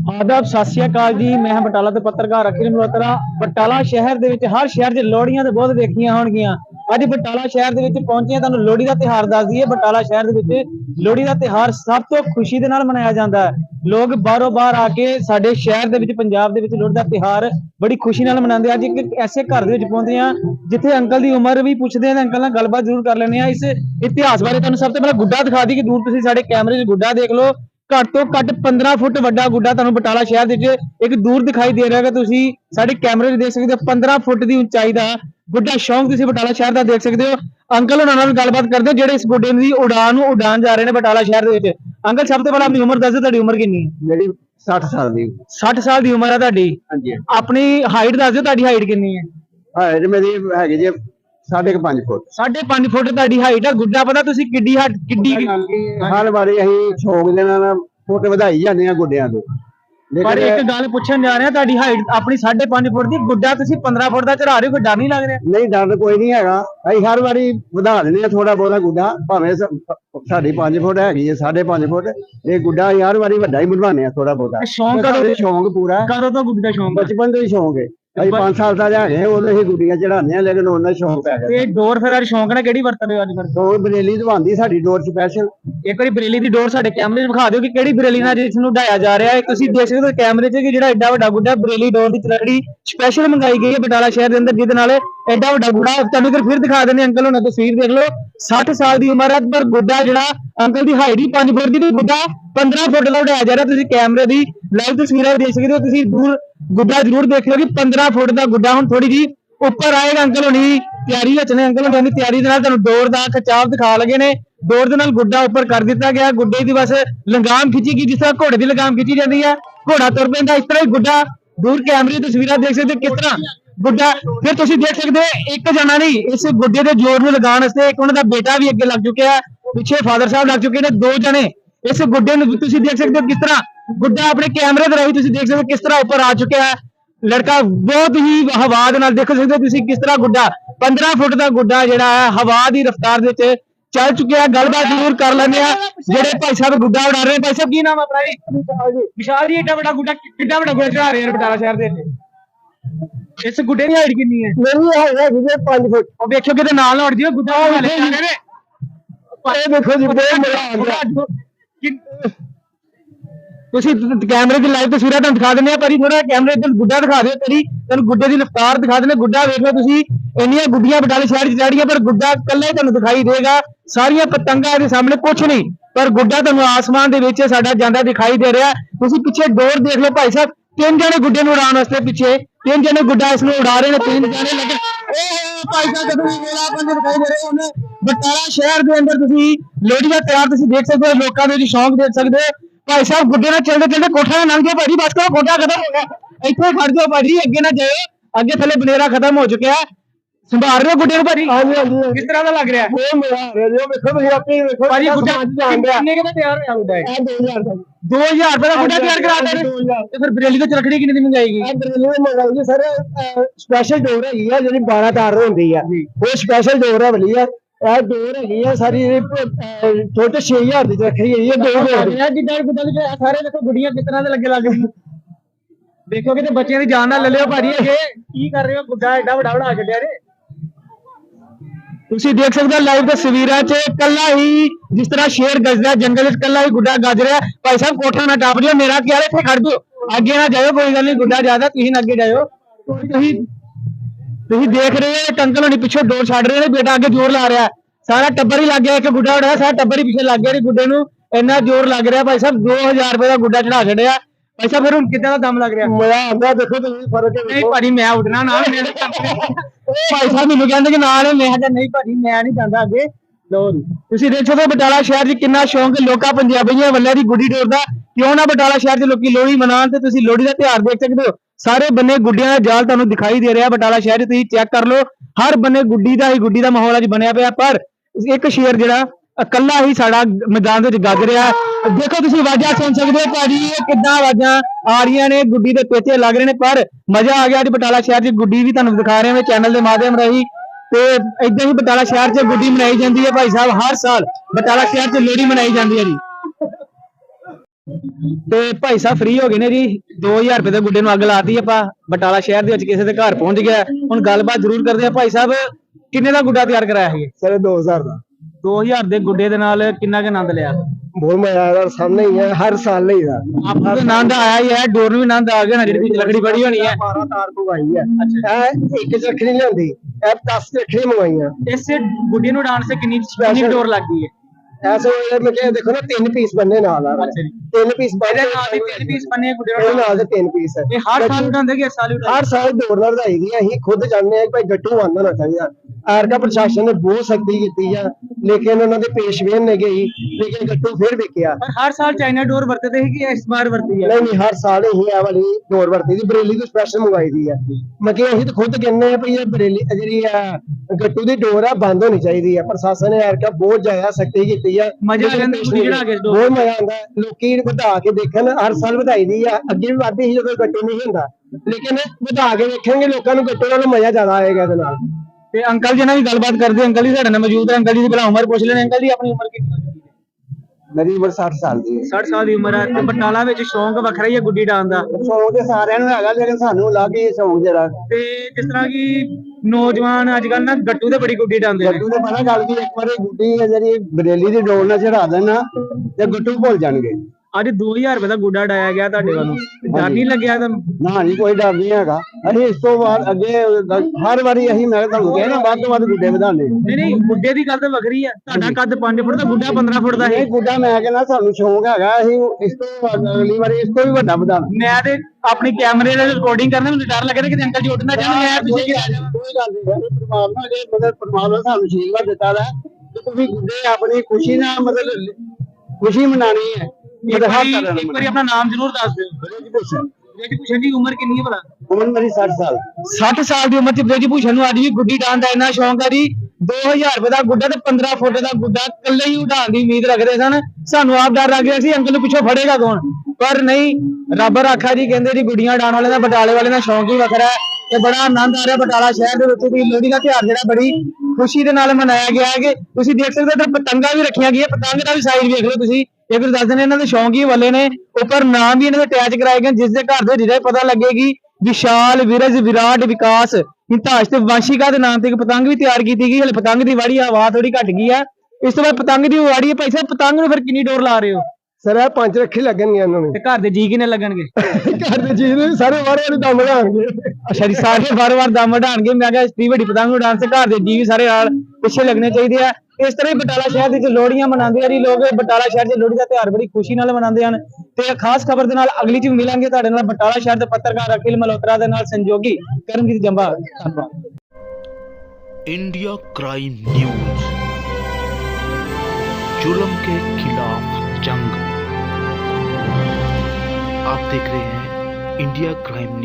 ਆਦਾਬ, ਸਤਿ ਸ਼੍ਰੀ ਅਕਾਲ ਜੀ। ਮੈਂ ਹਾਂ ਬਟਾਲਾ ਤੋਂ ਪੱਤਰਕਾਰ ਅਖਿਲ ਮਲੋਤਰਾ ਬਟਾਲਾ ਸ਼ਹਿਰ ਦੇ ਵਿੱਚ ਹਰ ਸ਼ਹਿਰ 'ਚ ਲੋਹੜੀਆਂ ਤੇ ਬਹੁਤ ਵੇਖੀਆਂ ਹੋਣਗੀਆਂ। ਅੱਜ ਬਟਾਲਾ ਸ਼ਹਿਰ ਦੇ ਵਿੱਚ ਪਹੁੰਚੇ ਤੁਹਾਨੂੰ ਲੋਹੜੀ ਦਾ ਤਿਹਾਰ ਦੱਸ ਦਈਏ। ਬਟਾਲਾ ਸ਼ਹਿਰ ਦੇ ਵਿੱਚ ਲੋਹੜੀ ਦਾ ਤਿਹਾਰ ਸਭ ਤੋਂ ਖੁਸ਼ੀ ਦੇ ਨਾਲ ਮਨਾਇਆ ਜਾਂਦਾ ਹੈ। ਲੋਕ ਬਾਹਰੋਂ ਬਾਹਰ ਆ ਕੇ ਸਾਡੇ ਸ਼ਹਿਰ ਦੇ ਵਿੱਚ, ਪੰਜਾਬ ਦੇ ਵਿੱਚ ਲੋਹੜੀ ਦਾ ਤਿਹਾਰ ਬੜੀ ਖੁਸ਼ੀ ਨਾਲ ਮਨਾਉਂਦੇ ਆ। ਅੱਜ ਇੱਕ ਐਸੇ ਘਰ ਦੇ ਵਿੱਚ ਪਹੁੰਚੇ ਹਾਂ, ਜਿੱਥੇ ਅੰਕਲ ਦੀ ਉਮਰ ਵੀ ਪੁੱਛਦੇ ਆ ਤੇ ਅੰਕਲ ਨਾਲ ਗੱਲਬਾਤ ਜ਼ਰੂਰ ਕਰ ਲੈਂਦੇ ਆ ਇਸ ਇਤਿਹਾਸ ਬਾਰੇ ਤੁਹਾਨੂੰ ਸਭ ਤੋਂ ਪਹਿਲਾਂ ਗੁੱਡਾ ਦਿਖਾ ਦਈਏ ਕਿ ਦੂਰ ਤੁਸੀਂ ਸਾਡੇ ਕੈਮਰੇ 'ਚ ਗੁੱਡਾ ਦੇਖ ਲਓ। ਘੱਟ ਤੋਂ ਘੱਟ 15 ਫੁੱਟ ਵੱਡਾ ਗੁੱਡਾ ਤੁਹਾਨੂੰ ਬਟਾਲਾ ਸ਼ਹਿਰ ਦੇ ਵਿੱਚ ਇੱਕ ਦੂਰ ਦਿਖਾਈ ਦੇ ਰਿਹਾ ਹੈਗਾ। ਤੁਸੀਂ ਸਾਡੇ ਕੈਮਰੇ 'ਚ ਦੇਖ ਸਕਦੇ ਹੋ 15 ਫੁੱਟ ਦੀ ਉਚਾਈ ਦਾ ਗੁੱਡਾ ਸ਼ੌਂਕ ਤੁਸੀਂ ਬਟਾਲਾ ਸ਼ਹਿਰ ਦਾ ਦੇਖ ਸਕਦੇ ਹੋ। ਅੰਕਲ ਉਹਨਾਂ ਨਾਲ ਗੱਲਬਾਤ ਕਰਦੇ ਜਿਹੜੇ ਇਸ ਗੁੱਡੇ ਦੀ ਉਡਾਨ ਨੂੰ ਉਡਾਨ ਜਾ ਰਹੇ ਨੇ ਬਟਾਲਾ ਸ਼ਹਿਰ ਦੇ ਵਿੱਚ। ਅੰਕਲ ਸਭ ਤੋਂ ਪਹਿਲਾਂ ਆਪਣੀ ਉਮਰ ਦੱਸੋ ਤੁਹਾਡੀ ਉਮਰ ਕਿੰਨੀ? ਹੈ ਮੇਰੀ 60 ਸਾਲ ਦੀ। 60 ਸਾਲ ਦੀ ਉਮਰ ਹੈ ਤੁਹਾਡੀ। ਹਾਂਜੀ। ਆਪਣੀ ਹਾਈਟ ਦੱਸ ਦਿਓ ਤੁਹਾਡੀ ਹਾਈਟ ਕਿੰਨੀ ਹੈ? ਹਾਈਟ ਮੇਰੀ ਹੈਗੀ ਜੀ ਸਾਢੇ ਕੁ ਪੰਜ ਫੁੱਟ। 5.5 ਫੁੱਟ ਤੁਹਾਡੀ ਹਾਈਟ ਹੈ ਗੁੱਡਾ ਪਤਾ ਤੁਸੀਂ ਕਿੱਡੀ ਹੱਟ ਕਿੱਡੀ ਹਰ ਵਾਰੀ ਅਸੀਂ ਸ਼ੌਕ ਦੇ ਨਾਲ ਫੁੱਟ ਵਧਾਈ ਜਾਂਦੇ ਆ ਗੁੱਡਿਆਂ ਦੇ ਪਰ ਇੱਕ ਗੱਲ ਪੁੱਛਣ ਜਾ ਰਿਹਾ ਤੁਹਾਡੀ ਹਾਈਟ ਆਪਣੀ 5.5 ਫੁੱਟ ਦੀ ਗੁੱਡਾ ਤੁਸੀਂ 15 ਫੁੱਟ ਦਾ ਚੜਾ ਰਹੇ ਹੋ ਕੋਈ ਡਰ ਨਹੀਂ ਲੱਗ ਰਿਹਾ? ਨਹੀਂ ਡਰ ਕੋਈ ਨਹੀਂ ਹੈਗਾ। ਅਸੀਂ ਹਰ ਵਾਰੀ ਵਧਾ ਦਿੰਦੇ ਆ ਥੋੜਾ ਬਹੁਤਾ ਗੁੱਡਾ ਭਾਵੇਂ ਸਾਡੀ 5 ਫੁੱਟ ਹੈਗੀ ਹੈ 5.5 ਫੁੱਟ। ਇਹ ਗੁੱਡਾ ਅਸੀਂ ਹਰ ਵਾਰੀ ਵੱਡਾ ਹੀ ਵਧਵਾਉਂਦੇ ਆ ਥੋੜਾ ਬਹੁਤਾ। ਸ਼ੌਂਕ ਕਦੋਂ ਸ਼ੌਂਕ ਪੂਰਾ। ਕਦੋਂ ਤੋਂ ਗੁੱਡੀ ਸ਼ੌਂਕ? ਬਚਪਨ ਤੋਂ ਹੀ ਸ਼ੌਂਕ ਹੈ। ਅਸੀਂ 5 ਸਾਲ ਦਾ ਹੈਗੇ ਉਦੋਂ ਅਸੀਂ ਗੁੱਡੀਆਂ ਚੜਾਉਂਦੇ ਆ ਲੇਕਿਨ ਉਹਨਾਂ ਸ਼ੌਂਕ ਪੈ ਗਿਆ। ਤੇ ਡੋਰ ਫਿਰ ਅੱਜ ਸ਼ੌਂਕ ਨਾਲ ਕਿਹੜੀ ਵਰਤਦੇ ਹੋ ਅੱਜ ਫਿਰ? ਦੋ ਬਰੇਲੀ ਦਵਾਉਂਦੀ ਸਾਡੀ ਡੋਰ ਸਪੈਸ਼ਲ ਇੱਕ ਵਾਰੀ ਬਰੇਲੀ ਦੀ ਡੋਰ ਸਾਡੇ ਕੈਮਰੇ 'ਚ ਵਿਖਾ ਦਿਓ ਕਿ ਕਿਹੜੀ ਬਰੇਲੀ ਨਾਲ ਜਿਸ ਨੂੰ ਢਾਇਆ ਜਾ ਰਿਹਾ ਹੈ। ਤੁਸੀਂ ਦੇਖ ਸਕਦੇ ਹੋ ਕੈਮਰੇ 'ਚ ਕਿ ਜਿਹੜਾ ਐਡਾ ਵੱਡਾ ਗੁੱਡਾ ਬਰੇਲੀ ਡੋਰ ਦੀ ਚਲੜੀ ਸਪੈਸ਼ਲ ਮੰਗਾਈ ਗਈ ਹੈ ਬਟਾਲਾ ਸ਼ਹਿਰ ਦੇ ਅੰਦਰ ਜਿਹਦੇ ਨਾਲ ਐਡਾ ਵੱਡਾ ਗੁੱਡਾ ਤੁਹਾਨੂੰ ਇੱਕ ਫਿਰ ਦਿਖਾ ਦਿੰਦੇ ਅੰਕਲ ਹੁਣ ਤਸਵੀਰ, ਦੇਖ ਲਓ 60 ਸਾਲ ਦੀ ਉਮਰ ਹੈ, ਪਰ ਗੁੱਡਾ ਜਿਹੜਾ ਅੰਕਲ ਦੀ ਹਾਈਟ ਹੀ 5 ਫੁੱਟ ਦੀ ਤੇ ਗੁੱਡਾ 15 ਫੁੱਟ ਦਾ ਉਡਾਇਆ ਜਾ ਰਿਹਾ। ਤੁਸੀਂ ਕੈਮਰੇ ਦੀ ਲਾਈਵ ਤਸਵੀਰਾਂ ਦੇਖ ਸਕਦੇ ਹੋ। ਤੁਸੀਂ ਦੂਰ ਗੁੱਡਾ ਜ਼ਰੂਰ ਦੇਖ ਲਓ ਕਿ 15 ਫੁੱਟ ਦਾ ਗੁੱਡਾ ਹੁਣ ਥੋੜੀ ਜੀ ਉੱਪਰ ਆਏਗਾ ਅੰਕਲ ਹੁਣੀ। ਤਿਆਰੀ ਵਿੱਚ ਨੇ ਅੰਕਲ ਹੁਣੀ। ਤਿਆਰੀ ਦੇ ਨਾਲ ਤੁਹਾਨੂੰ ਡੋਰ ਦਾ ਖਿਚਾਵ ਦਿਖਾ ਲਗੇ ਨੇ। ਡੋਰ ਦੇ ਨਾਲ ਗੁੱਡਾ ਉੱਪਰ ਕਰ ਦਿੱਤਾ ਗਿਆ। ਗੁੱਡੇ ਦੀ ਬਸ ਲੰਗਾਮ ਖਿੱਚੀ ਗਈ, ਜਿਸ ਤਰ੍ਹਾਂ ਘੋੜੇ ਦੀ ਲੰਗਾਮ ਖਿੱਚੀ ਜਾਂਦੀ ਹੈ ਘੋੜਾ ਤੁਰ ਪੈਂਦਾ। ਇਸ ਤਰ੍ਹਾਂ ਹੀ ਗੁੱਡਾ ਦੂਰ ਕੈਮਰੇ ਦੀ ਤਸਵੀਰਾਂ ਦੇਖ ਸਕਦੇ ਹੋ। ਕਿਸ ਤਰ੍ਹਾਂ ਗੁੱਡਾ, ਫਿਰ ਤੁਸੀਂ ਦੇਖ ਸਕਦੇ ਹੋ, ਇੱਕ ਜਣਾ ਨਹੀਂ, ਇਸ ਗੁੱਡੇ ਦੇ ਜ਼ੋਰ ਨੂੰ ਲਗਾਉਣ ਵਾਸਤੇ ਇੱਕ ਉਹਨਾਂ ਦਾ ਬੇਟਾ ਵੀ ਅੱਗੇ ਲੱਗ ਚੁੱਕਿਆ ਪਿੱਛੇ ਫਾਦਰ ਸਾਹਿਬ ਲੱਗ ਚੁੱਕੇ ਨੇ ਦੋ ਜਣੇ। ਇਸ ਗੁੱਡੇ ਨੂੰ ਤੁਸੀਂ ਦੇਖ ਸਕਦੇ ਹੋ ਕਿਸ ਤਰ੍ਹਾਂ ਗੁੱਡਾ ਆਪਣੇ ਕੈਮਰੇ ਦੇ ਰਾਹੀਂ ਤੁਸੀਂ ਦੇਖ ਸਕਦੇ ਹੋ ਕਿਸ ਤਰ੍ਹਾਂ ਉੱਪਰ ਆ ਚੁੱਕਿਆ ਹੈ। ਲੜਕਾ ਬਹੁਤ ਹੀ ਹਵਾ ਦੇ ਨਾਲ ਦੇਖ ਸਕਦੇ ਹੋ ਤੁਸੀਂ ਕਿਸ ਤਰ੍ਹਾਂ ਗੁੱਡਾ 15 ਫੁੱਟ ਦਾ ਗੁੱਡਾ ਜਿਹੜਾ ਹੈ, ਹਵਾ ਦੀ ਰਫ਼ਤਾਰ ਦੇ ਵਿੱਚ ਚੱਲ ਚੁੱਕਿਆ ਗੱਲਬਾਤ ਜ਼ਰੂਰ ਕਰ ਲੈਂਦੇ ਆ ਜਿਹੜੇ ਭਾਈ ਸਾਹਿਬ ਗੁੱਡਾ ਉਡਾ ਰਹੇ ਭਾਈ ਸਾਹਿਬ, ਕੀ ਨਾਮ ਹੈ ਆਪਣਾ ਜੀ? ਵਿਸ਼ਾਲ ਜੀ ਏਡਾ ਵੱਡਾ ਗੁੱਡਾ, ਕਿੱਡਾ ਵੱਡਾ ਗੁੱਡਾ ਚੜਾ ਰਹੇ ਨੇ ਬਟਾਲਾ ਸ਼ਹਿਰ ਦੇ ਵਿੱਚ। ਇਸ ਗੁੱਡੇ ਦੀ ਹਾਈਟ ਕਿੰਨੀ ਹੈ? ਮੇਰੀ ਹੈਗਾ ਜੀ 5 ਫੁੱਟ। ਉਹ ਵੇਖਿਓ ਕਿਤੇ ਨਾਲ ਨਾ ਉੜ ਜਿਓ ਗੁੱਡਾ ਰਹੇ ਇਹ ਦੇਖੋ ਜੀ ਬਹੁਤ ਮਜ਼ਾ ਆਉਂਦਾ ਕਿ- ਤੁਸੀਂ ਕੈਮਰੇ ਦੀ ਲਾਈਵ ਤਸਵੀਰਾਂ ਤੁਹਾਨੂੰ ਦਿਖਾ ਦਿੰਦੇ ਆ ਪਰ ਥੋੜਾ ਕੈਮਰੇ ਤੇ ਗੁੱਡਾ ਦਿਖਾ ਦਿਓ ਤੇਰੀ ਤੁਹਾਨੂੰ ਗੁੱਡੇ ਦੀ ਰਫ਼ਤਾਰ ਦਿਖਾ ਦਿੰਦੇ ਗੁੱਡਾ ਵੇਖ ਲਓ ਤੁਸੀਂ ਇੰਨੀਆਂ ਗੁੱਡੀਆਂ ਬਟਾਲੇ ਸ਼ਹਿਰ 'ਚ ਚੜੀਆਂ ਪਰ ਗੁੱਡਾ ਇਕੱਲਾ ਹੀ ਤੁਹਾਨੂੰ ਦਿਖਾਈ ਦੇਗਾ। ਸਾਰੀਆਂ ਪਤੰਗਾਂ ਦੇ ਸਾਹਮਣੇ ਕੁਝ ਨਹੀਂ ਪਰ ਗੁੱਡਾ ਤੁਹਾਨੂੰ ਆਸਮਾਨ ਦੇ ਵਿੱਚ ਸਾਡਾ ਜਾਂਦਾ ਦਿਖਾਈ ਦੇ ਰਿਹਾ। ਤੁਸੀਂ ਪਿੱਛੇ ਡੋਰ ਦੇਖ ਲਓ ਭਾਈ ਸਾਹਿਬ ਤਿੰਨ ਜਣੇ ਗੁੱਡੇ ਨੂੰ ਉਡਾਉਣ ਵਾਸਤੇ ਪਿੱਛੇ ਤਿੰਨ ਜਣੇ ਗੁੱਡਾ ਇਸ ਨੂੰ ਉਡਾ ਰਹੇ ਨੇ ਤਿੰਨ ਜਣੇ ਲੱਗੇ। ਭਾਈ ਸਾਹਿਬ ਜਦੋਂ ਵੀ ਮੇਰਾ ਬੰਦੇ ਦਿਖਾਈ ਦੇ ਰਹੇ ਹਨ ਬਟਾਲਾ ਸ਼ਹਿਰ ਦੇ ਅੰਦਰ ਤੁਸੀਂ ਲੋਹੜੀ ਦਾ ਤਿਉਹਾਰ ਤੁਸੀਂ ਦੇਖ ਸਕਦੇ ਹੋ ਲੋਕਾਂ ਦੇ ਵਿੱਚ ਸ਼ੌਂਕ ਦੇਖ ਸਕਦੇ ਹੋ। ਭਾਈ ਸਾਹਿਬ ਗੁੱਡੇ ਨਾਲ ਚੱਲਦੇ ਚੱਲਦੇ ਕੋਠਾ ਨਾਲ ਲੰਘ ਗਏ ਭਾਜੀ ਬਸ ਕਰੋ ਕੋਠਾ ਖਤਮ ਹੋ ਗਿਆ। ਇੱਥੇ ਖੜ ਜਾਓ ਭਾਜੀ ਅੱਗੇ ਨਾ ਜਾਇਓ। ਅੱਗੇ ਥੱਲੇ ਬਨੇਰਾ ਖਤਮ ਹੋ ਚੁੱਕਿਆ ਸੰਭਾਲ ਰਹੇ ਹੋ ਗੁੱਡੇ ਨੂੰ ਭਾਜੀ ਹਾਂਜੀ ਹਾਂਜੀ ਕਿਸ ਤਰ੍ਹਾਂ ਦਾ ਲੱਗ ਰਿਹਾ ਹੈ? ਮਜ਼ਾ ਆ ਰਿਹਾ ਜੀ ਉਹ ਵੇਖੋ ਤੁਸੀਂ ਆਪੇ ਹੀ ਵੇਖੋ ਭਾਜੀ ਗੁੱਡਾ ਜਾਣ ਰਿਹਾ ਕਿੰਨੇ ਕਿਤੇ ਤਿਆਰ ਹੋਇਆ ਗੁੱਡਾ ਇਹ? ਇਹ 2000 ਦਾ। 2000 ਰੁਪਏ ਦਾ ਗੁੱਡਾ ਤਿਆਰ ਕਰਾਤਾ ਨੇ 2000 ਤੇ ਫਿਰ ਬਰੇਲੀ ਤੋਂ ਚਰਖੜੀ ਕਿੰਨੀ ਦੀ ਮੰਗਾਏਗੀ ਇਹ ਬਰੇਲੀ ਮੰਗਾਈ ਜੀ ਸਰ ਸਪੈਸ਼ਲ ਡੋਰ ਹੈਗੀ ਆ ਜਿਹੜੀ 12 ਤਾਰ ਹੁੰਦੀ ਆ। ਉਹ ਸਪੈਸ਼ਲ ਡੋਰ ਹੈ ਬਲੀ ਆ। ਇਹ ਡੋਰ ਹੈਗੀ ਆ ਸਾਰੀ ਛੋਟੇ 6000 ਦੀ ਰੱਖੀ ਹੈ ਦੋ ਡੋਰ ਯਾਰ ਜਿੱਦਾਂ ਗੁੱਡਾ ਦੇ ਸਾਰੇ ਦੇਖੋ ਗੁੱਡੀਆਂ ਕਿਸ ਤਰ੍ਹਾਂ ਦੇ ਲੱਗੇ ਲੱਗ ਦੇਖੋ ਕਿਤੇ ਬੱਚਿਆਂ ਦੀ ਜਾਨ ਨਾਲ ਲੈ ਲਿਓ ਭਾਜੀ ਅੱਗੇ। ਕੀ ਕਰ ਰਹੇ ਹੋ? ਗੁੱਡਾ ਐਡਾ ਵੱਡਾ ਬਣਾ ਛੱਡਿਆ ਰੇ ਤੁਸੀਂ ਦੇਖ ਸਕਦੇ ਹੋ ਲਾਈਵ ਤਸਵੀਰਾਂ 'ਚ ਕੱਲਾ ਹੀ, ਜਿਸ ਤਰ੍ਹਾਂ ਸ਼ੇਰ ਗਜਦਾ, ਜੰਗਲ ਵਿੱਚ ਕੱਲਾ ਹੀ ਗੁੱਡਾ ਗੱਜ ਰਿਹਾ। ਭਾਈ ਸਾਹਿਬ, ਕੋਠਾ ਨਾ ਟੱਪ ਜਿਓ, ਮੇਰਾ ਕੀ ਹਾਲ ਇੱਥੇ ਖੜ ਜਾਓ। ਅੱਗੇ ਨਾ ਜਾਇਓ, ਕੋਈ ਗੱਲ ਨਹੀਂ, ਗੁੱਡਾ ਜ਼ਿਆਦਾ, ਤੁਸੀਂ ਨਾ ਅੱਗੇ ਜਾਇਓ। ਤੁਸੀਂ ਤੁਸੀਂ ਦੇਖ ਰਹੇ ਹੋ ਇੱਕ ਅੰਕਲ ਹੋਣੀ ਪਿੱਛੋਂ ਡੋਰ ਛੱਡ ਰਹੇ ਨੇ, ਬੇਟਾ ਅੱਗੇ ਜ਼ੋਰ ਲਾ ਰਿਹਾ। ਸਾਰਾ ਟੱਬਰ ਹੀ ਲੱਗ ਗਿਆ, ਇੱਕ ਗੁੱਡਾ ਉਡਾਇਆ ਸਾਰਾ ਟੱਬਰ ਹੀ ਪਿੱਛੇ ਲੱਗ ਗਿਆ ਨੀ ਗੁੱਡੇ ਨੂੰ। ਇੰਨਾ ਜ਼ੋਰ ਲੱਗ ਰਿਹਾ, ਭਾਈ ਸਾਹਿਬ 2000 ਰੁਪਏ ਦਾ ਗੁੱਡਾ ਚੜਾ ਛੱਡਿਆ। ਭਾਈ ਸਾਹਿਬ ਫਿਰ ਹੁਣ ਕਿੱਦਾਂ ਦਾ ਦਮ ਲੱਗ ਰਿਹਾ? ਮਜ਼ਾ ਆਉਂਦਾ ਦੇਖੋ ਤੁਸੀਂ ਫ਼ਰਕ ਨਹੀਂ ਭਾਜੀ ਮੈਂ ਉੱਡਣਾ ਨਾਲ ਮੇਰੇ ਭਾਈ ਸਾਹਿਬ ਮੈਨੂੰ ਕਹਿੰਦੇ ਕਿ ਨਾਲ ਹੈ। ਮੈਂ ਕਿਹਾ ਨਹੀਂ ਭਾਜੀ ਮੈਂ ਨਹੀਂ ਜਾਂਦਾ ਅੱਗੇ। ਲਓ ਜੀ। ਤੁਸੀਂ ਦੇਖ ਹੋ ਬਟਾਲਾ ਸ਼ਹਿਰ 'ਚ ਕਿੰਨਾ ਸ਼ੌਂਕ ਲੋਕਾਂ ਪੰਜਾਬੀਆਂ ਵੱਲੋਂ ਦੀ ਗੁੱਡੀ ਡੋਰ ਦਾ। ਕਿਉਂ ਨਾ ਬਟਾਲਾ ਸ਼ਹਿਰ 'ਚ ਲੋਕੀ ਲੋਹੜੀ ਮਨਾਉਣ ਤੇ ਤੁਸੀਂ ਲੋਹੜੀ ਦਾ ਤਿਉਹਾਰ ਦੇਖ ਸਕਦੇ ਹੋ। ਸਾਰੇ ਬੰਨੇ ਗੁੱਡੀਆਂ ਦਾ ਜਾਲ ਤੁਹਾਨੂੰ ਦਿਖਾਈ ਦੇ ਰਿਹਾ ਬਟਾਲਾ ਸ਼ਹਿਰ 'ਚ ਤੁਸੀਂ ਚੈੱਕ ਕਰ ਲਓ। ਹਰ ਬੰਨੇ ਗੁੱਡੀ ਦਾ ਹੀ ਗੁੱਡੀ ਦਾ ਮਾਹੌਲ ਅੱਜ ਬਣਿਆ ਪਿਆ ਪਰ ਇੱਕ ਸ਼ੇਰ ਜਿਹੜਾ ਇਕੱਲਾ ਹੀ ਸਾਡਾ ਮੈਦਾਨ ਦੇ ਵਿੱਚ ਗੱਜ ਰਿਹਾ। ਦੇਖੋ ਤੁਸੀਂ ਆਵਾਜ਼ਾਂ ਸੁਣ ਸਕਦੇ ਹੋ ਭਾਜੀ, ਇਹ ਕਿੱਦਾਂ ਆਵਾਜ਼ਾਂ ਆ ਰਹੀਆਂ ਨੇ, ਗੁੱਡੀ ਦੇ ਪੇਚੇ ਲੱਗ ਰਹੇ ਨੇ, ਪਰ ਮਜ਼ਾ ਆ ਗਿਆ ਅੱਜ ਬਟਾਲਾ ਸ਼ਹਿਰ 'ਚ। ਗੁੱਡੀ ਵੀ ਤੁਹਾਨੂੰ ਦਿਖਾ ਰਹੇ ਹਾਂ, ਚੈਨਲ ਦੇ ਮਾਧਿਅਮ ਰਾਹੀਂ। ਤੇ ਇਦਾਂ ਹੀ ਬਟਾਲਾ ਸ਼ਹਿਰ 'ਚ ਗੁੱਡੀ ਮਨਾਈ ਜਾਂਦੀ ਹੈ ਭਾਈ ਸਾਹਿਬ, ਹਰ ਸਾਲ ਬਟਾਲਾ ਸ਼ਹਿਰ 'ਚ ਲੋਹੜੀ ਮਨਾਈ ਜਾਂਦੀ ਹੈ ਜੀ। ਤੇ ਭਾਈ ਸਾਹਿਬ ਫ੍ਰੀ ਹੋ ਗਏ ਨੇ ਜੀ 2000 ਰੁਪਏ ਦੇ ਗੁੱਡੇ ਨੂੰ ਅੱਗ ਲਾਤੀ ਆਪਾਂ, ਬਟਾਲਾ ਸ਼ਹਿਰ ਦੇ ਵਿੱਚ ਕਿਸੇ ਦੇ ਘਰ ਪਹੁੰਚ ਗਿਆ। ਹੁਣ ਗੱਲਬਾਤ ਜ਼ਰੂਰ ਕਰਦੇ ਆ ਭਾਈ ਸਾਹਿਬ, ਕਿੰਨੇ ਦਾ ਗੁੱਡਾ ਤਿਆਰ ਕਰਾਇਆ ਹੈ? ਸਰ 2000 ਦਾ। 2000 ਦੇ ਗੁੱਡੇ ਦੇ ਨਾਲ ਕਿੰਨਾ ਕੁ ਆਨੰਦ ਲਿਆ? ਬਹੁਤ ਮਜ਼ਾ ਆਇਆ ਸਾਹਮਣੇ ਹੀ ਹੈ ਹਰ ਸਾਲ ਲਈਦਾ ਆਪ ਨੂੰ ਤਾਂ ਆਨੰਦ ਆਇਆ ਹੀ ਹੈ ਡੋਰ ਨੂੰ ਵੀ ਆਨੰਦ ਆ ਗਿਆ ਨਾ ਜਿਹੜੀ ਲੱਕੜੀ ਬੜੀ ਹੋਣੀ ਹੈ। 12 ਤਾਰ ਮੰਗਵਾਈ ਹੈ ਇਹ ਇੱਕ ਚੱਕਰੀ ਲਿਆਂਦੀ ਇਹ 10 ਚੱਕਰੀ ਮੰਗਵਾਈਆਂ। ਇਸੇ ਗੁੱਡੇ ਨੂੰ ਉਡਾਉਣ ਸੇ ਕਿੰਨੀ ਕਿੰਨੀ ਡੋਰ ਲੱਗੀ ਹੈ? ਐਸੇ ਵੇਲੇ ਮੈਂ ਕਿਹਾ ਦੇਖੋ ਨਾ ਤਿੰਨ ਪੀਸ ਬੰਨੇ ਨਾਲ ਆ ਅੱਛਾ ਜੀ। ਤਿੰਨ ਪੀਸ ਇਹਦੇ ਨਾਲ ਦੇ ਤਿੰਨ ਪੀਸ ਬੰਨੇ ਗੁੱਡੇ ਨੂੰ ਉਡਾਉਣ ਨਾਲ। ਦੇ ਤਿੰਨ ਪੀਸ ਹੈ ਇਹ ਹਰ ਸਾਲ ਉਡਾਉਂਦੇ ਕਿ ਇਸ ਸਾਲ ਹੀ ਉਡਾਉਂਦੇ ਹਰ ਸਾਲ ਦੌੜ ਨਾਲ ਵਧਾਈ ਦੀ ਹੈ ਅਸੀਂ ਖੁਦ ਜਾਣਦੇ ਹਾਂ ਕਿ ਭਾਈ ਗੱਟੂ ਬੰਦ ਹੋਣਾ ਚਾਹੀਦਾ। ਆਰਕਾ ਪ੍ਰਸ਼ਾਸਨ ਨੇ ਬਹੁਤ ਸਖਤੀ ਕੀਤੀ ਆ ਲੇਕਿਨ ਉਹਨਾਂ ਦੇ ਪੇਸ਼ਵੇਨ ਨੇ ਗਈ ਲੇਕਿਨ ਗੱਟੂ ਫਿਰ ਵਿਕਿਆ। ਪਰ ਹਰ ਸਾਲ ਚਾਈਨਾ ਡੋਰ ਵਰਤਦੇ ਸੀ ਕਿ ਇਸ ਵਾਰ ਵਰਤੀ ਹੈ ਨਹੀਂ ਨਹੀਂ ਹਰ ਸਾਲ ਹੀ ਇਹ ਵਾਲੀ ਦੌੜ ਵਰਤੀ ਦੀ ਬਰੇਲੀ ਤੋਂ ਸਪੈਸ਼ਲ ਮੰਗਵਾਈ ਦੀ ਆ। ਮੈਂ ਕਿਹਾ ਅਸੀਂ ਤਾਂ ਖੁਦ ਕਹਿੰਦੇ ਆ ਵੀ ਇਹ ਬਰੇਲੀ ਇਹ ਜਿਹੜੀ ਆ ਗੱਟੂ ਦੀ ਡੋਰ ਆ ਬੰਦ ਹੋਣੀ ਚਾਹੀਦੀ ਆ। ਪ੍ਰਸ਼ਾਸਨ ਨੇ ਆਰਕਾ ਬਹੁਤ ਜ਼ਿਆਦਾ ਸਖਤੀ ਕੀਤੀ ਆ। ਮਜ਼ਾ ਆ ਜਾਂਦਾ ਗੁੱਡੀ ਚੜਾ ਕੇ ਡੋਰ। ਬਹੁਤ ਮਜ਼ਾ ਆਉਂਦਾ। ਲੋਕੀ ਵਧਾ ਕੇ ਦੇਖਣ ਹਰ ਸਾਲ ਵਧਾਈ ਦੀ ਆ। ਅੱਗੇ ਵੀ ਵਧਦੀ ਸੀ ਜਦੋਂ ਗੱਟੂ ਨਹੀਂ ਹੁੰਦਾ। ਲੇਕਿਨ ਵਧਾ ਕੇ ਵੇਖਾਂਗੇ ਲੋਕਾਂ ਨੂੰ ਗੱਟੂ ਨਾਲੋਂ ਮਜ਼ਾ ਜ਼ਿਆਦਾ ਆਏਗਾ ਇਹਦੇ ਨਾਲ। ਤੇ ਅੰਕਲ ਜੀ ਨਾਲ ਵੀ ਗੱਲਬਾਤ ਕਰਦੇ। ਅੰਕਲ ਜੀ ਸਾਡੇ ਨਾਲ ਮੌਜੂਦ ਹੈ ਅੰਕਲ ਜੀ ਦੀ ਪਹਿਲਾਂ ਉਮਰ ਪੁੱਛ ਲੈਣੇ। ਅੰਕਲ ਜੀ ਆਪਣੀ ਉਮਰ ਕਿੰਨੀ ਹੈ ਮੇਰੀ ਉਮਰ 60 ਸਾਲ ਦੀ 60 ਸਾਲ ਦੀ ਉਮਰ ਹੈ ਤੇ ਬਟਾਲਾ ਵਿੱਚ ਸ਼ੌਂਕ ਵੱਖਰਾ ਹੀ ਹੈ ਗੁੱਡੀ ਡਾਉਣ ਦਾ? ਸ਼ੌਂਕ ਤੇ ਸਾਰਿਆਂ ਨੂੰ ਹੈਗਾ ਲੇਕਿਨ ਸਾਨੂੰ ਲੱਗ ਹੀ ਸ਼ੌਂਕ ਜਿਹੜਾ। ਤੇ ਜਿਸ ਤਰ੍ਹਾਂ ਕਿ ਨੌਜਵਾਨ ਅੱਜ ਕੱਲ ਨਾ ਗੱਟੂ ਤੇ ਬੜੀ ਗੁੱਡੀ ਡਾਉਂਦੇ ਨੇ। ਗੱਟੂ ਦੇ ਪਤਾ ਗੱਲ ਵੀ ਇੱਕ ਵਾਰੀ ਗੁੱਡੀ ਹੈ ਜਿਹੜੀ ਬਰੇਲੀ ਦੀ ਡੋਰ ਨਾਲ ਚੜਾ ਦੇਣਾ ਤੇ ਗੱਟੂ ਭੁੱਲ ਜਾਣਗੇ। ਅੱਜ 2000 ਰੁਪਏ ਦਾ ਗੁੱਡਾ ਡਾਇਆ ਗਿਆ ਤੁਹਾਡੇ ਵੱਲੋਂ। ਡਰ ਨਹੀਂ ਲੱਗਿਆ ਤੁਹਾਨੂੰ? ਨਾ ਨਹੀਂ ਕੋਈ ਡਰ ਨਹੀਂ ਹੈਗਾ। ਅਸੀਂ ਇਸ ਤੋਂ ਬਾਅਦ ਅੱਗੇ ਹਰ ਵਾਰੀ ਅਸੀਂ ਮੈਂ ਤੁਹਾਨੂੰ ਕਿਹਾ ਨਾ ਵੱਧ ਤੋਂ ਵੱਧ ਗੁੱਡੇ ਵਧਾਣੇ ਨਹੀਂ ਨਹੀਂ ਗੁੱਡੇ ਦੀ ਗੱਲ ਤਾਂ ਵੱਖਰੀ ਹੈ ਤੁਹਾਡਾ ਕੱਦ 5 ਫੁੱਟ ਦਾ ਗੁੱਡਾ 15 ਫੁੱਟ ਦਾ ਹੈ ਗੁੱਡਾ ਮੈਂ ਕਹਿੰਦਾ ਸਾਨੂੰ ਸ਼ੌਂਕ ਹੈਗਾ ਅਸੀਂ ਇਸ ਤੋਂ ਅਗਲੀ ਵਾਰੀ ਇਸ ਤੋਂ ਵੀ ਵੱਡਾ ਵਧਾਣਾ ਮੈਂ ਤੇ ਆਪਣੀ ਕੈਮਰੇ ਨਾਲ ਰਿਕਾਰਡਿੰਗ ਕਰਨ ਮੈਨੂੰ ਡਰ ਲੱਗ ਰਿਹਾ ਕਿ ਅੰਕਲ ਜੀ ਉੱਠ ਨਾ ਜਾਣ ਮੈਂ ਪਿੱਛੇ ਕਿ ਗੱਲ ਕੋਈ ਗੱਲ ਨਹੀਂ ਪਰਮਾਤਮਾ ਦੇ ਮਦਦ ਪਰਮਾਤਮਾ ਸਾਨੂੰ ਆਸ਼ੀਰਵਾਦ ਦਿੱਤਾ ਹੈ ਤੁਸੀਂ ਗੁੱਡੇ ਆਪਣੀ ਖੁਸ਼ੀ ਨਾਲ ਮਤਲਬ ਖੁਸ਼ੀ ਮਨਾਣੀ ਹੈ। ਇੱਕ ਵਾਰੀ ਇੱਕ ਵਾਰੀ ਆਪਣਾ ਨਾਮ ਜ਼ਰੂਰ ਦੱਸ ਦਿਓ। ਬ੍ਰਿਜ ਭੂਸ਼ਣ ਦੀ ਉਮਰ ਕਿੰਨੀ ਹੈ ਭਲਾ? ਉਮਰ ਮੇਰੀ 60 ਸਾਲ। 60 ਸਾਲ ਦੀ ਉਮਰ ਚ ਬ੍ਰਿਜ ਭੂਸ਼ਣ ਨੂੰ ਅੱਜ ਵੀ ਗੁੱਡੀ ਡਾਉਣ ਦਾ ਇੰਨਾ ਸ਼ੌਂਕ ਹੈ ਜੀ। 2000 ਰੁਪਏ ਦਾ ਗੁੱਡਾ ਤੇ 15 ਫੁੱਟ ਦਾ ਗੁੱਡਾ ਇਕੱਲੇ ਹੀ ਉਡਾਉਣ ਦੀ ਉਮੀਦ ਰੱਖਦੇ ਸਨ। ਸਾਨੂੰ ਆਪ ਡਰ ਲੱਗ ਰਿਹਾ ਸੀ ਅੰਕਲ ਨੂੰ ਪਿੱਛੋਂ ਫੜੇਗਾ ਕੌਣ? ਪਰ ਨਹੀਂ ਰੱਬ ਰਾਖਾ ਜੀ ਕਹਿੰਦੇ ਜੀ ਗੁੱਡੀਆਂ ਵਾਲੇ ਦਾ ਬਟਾਲੇ ਵਾਲੇ ਦਾ ਸ਼ੌਂਕ ਹੀ ਵੱਖਰਾ ਹੈ। ਤੇ ਬੜਾ ਆਨੰਦ ਆ ਰਿਹਾ ਬਟਾਲਾ ਸ਼ਹਿਰ ਦੇ ਵਿੱਚ ਵੀ। ਲੋਹੜੀ ਦਾ ਤਿਉਹਾਰ ਜਿਹੜਾ ਬੜੀ ਖੁਸ਼ੀ ਦੇ ਨਾਲ ਮਨਾਇਆ ਗਿਆ ਹੈ ਕਿ ਤੁਸੀਂ ਦੇਖ ਸਕਦੇ ਹੋ ਪਤੰਗਾਂ ਵੀ ਰੱਖੀਆਂ ਗਈਆਂ। ਪਤੰਗ ਦਾ ਵੀ ਸਾਈਜ਼ ਵੇਖ ਲਓ ਤੁਸੀਂ। ਇਹ ਵੀ ਦੱਸ ਦਿੰਦੇ ਇਹਨਾਂ ਦੇ ਸ਼ੌਂਕ ਵਾਲੇ ਨੇ ਉੱਪਰ ਨਾਮ ਵੀ ਇਹਨਾਂ ਦੇ ਅਟੈਚ ਕਰਾਏ ਗਏ ਜਿਸ ਦੇ ਘਰ ਦੇ ਜਿਹਦਾ ਪਤਾ ਲੱਗੇਗੀ ਵਿਸ਼ਾਲ ਵਿਰਜ ਵਿਰਾਟ ਵਿਕਾਸ ਹਿਤਾਸ਼ ਤੇ ਵਾਂਸ਼ਿਕਾ ਦੇ ਨਾਮ ਤੇ ਇੱਕ ਪਤੰਗ ਵੀ ਤਿਆਰ ਕੀਤੀ ਗਈ ਹਲੇ ਪਤੰਗ ਦੀ ਵਾੜੀ ਹਵਾ ਥੋੜੀ ਘਟ ਗਈ ਆ। ਇਸ ਤੋਂ ਬਾਅਦ ਪਤੰਗ ਦੀ ਵਾੜੀ ਹੈ ਭਾਈ ਸਾਹਿਬ ਪਤੰਗ ਨੂੰ ਫਿਰ ਕਿੰਨੀ ਡੋਰ ਲਾ ਰਹੇ ਹੋ? ਸਰ ਇਹ ਪੰਜ ਰੱਖੇ ਲੱਗਣਗੇ ਇਹਨਾਂ ਨੂੰ। ਤੇ ਘਰ ਦੇ ਜੀ ਕਿੰਨੇ ਲੱਗਣਗੇ? ਘਰ ਦੇ ਚੀਜ਼ ਨੂੰ ਸਾਰੇ ਵਾਰੇ ਨੂੰ ਦਮ ਲਾਣਗੇ ਅੱਛਾ ਜੀ ਸਾਰੇ ਵਾਰ-ਵਾਰ ਦਮ ਹਟਾਣਗੇ ਮੈਂ ਕਿਹਾ ਇਸਤੀ ਵੱਡੀ ਪਤੰਗ ਉਡਾਣ ਸੇ ਘਰ ਦੇ ਜੀ ਵੀ ਸਾਰੇ ਨਾਲ ਪਿੱਛੇ ਲੱਗਣੇ ਚਾਹੀਦੇ ਆ। ਇਸ ਤਰ੍ਹਾਂ ਹੀ ਬਟਾਲਾ ਸ਼ਹਿਰ ਦੇ ਵਿੱਚ ਲੋਹੜੀਆਂ ਮਨਾਉਂਦੇ ਆ ਜੀ ਲੋਕ ਬਟਾਲਾ ਸ਼ਹਿਰ 'ਚ ਲੋਹੜੀ ਦਾ ਤਿਉਹਾਰ ਬੜੀ ਖੁਸ਼ੀ ਨਾਲ ਮਨਾਉਂਦੇ ਹਨ ਤੇ ਇਹ ਖਾਸ ਖਬਰ ਦੇ ਨਾਲ ਅਗਲੀ 'ਚ ਵੀ ਮਿਲਾਂਗੇ ਤੁਹਾਡੇ ਨਾਲ ਬਟਾਲਾ ਸ਼ਹਿਰ ਦੇ ਪੱਤਰਕਾਰ ਅਖਿਲ ਮਲਹੋਤਰਾ ਦੇ ਨਾਲ ਸੰਜੋਗੀ ਕਰਮਜੀਤ ਜੰਬਾ ਧੰਨਵਾਦ इंडिया क्राइम न्यूज जुल्म के खिलाफ जंग आप देख रहे हैं इंडिया क्राइम न्यूज